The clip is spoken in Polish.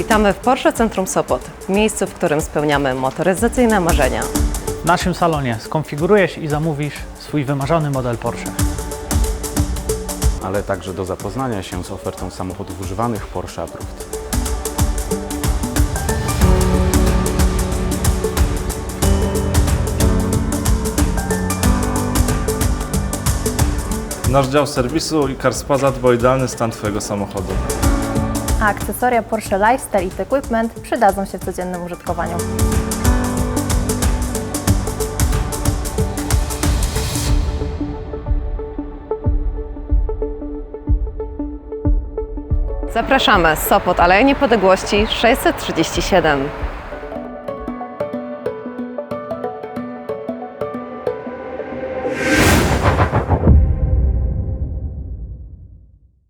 Witamy w Porsche Centrum Sopot, miejscu, w którym spełniamy motoryzacyjne marzenia. W naszym salonie skonfigurujesz i zamówisz swój wymarzony model Porsche. ale także do zapoznania się z ofertą samochodów używanych Porsche Approved. Nasz dział serwisu i Carspaza dba o idealny stan Twojego samochodu. A akcesoria Porsche Lifestyle i Equipment przydadzą się w codziennym użytkowaniu. Zapraszamy, Sopot, Aleja Niepodległości 637.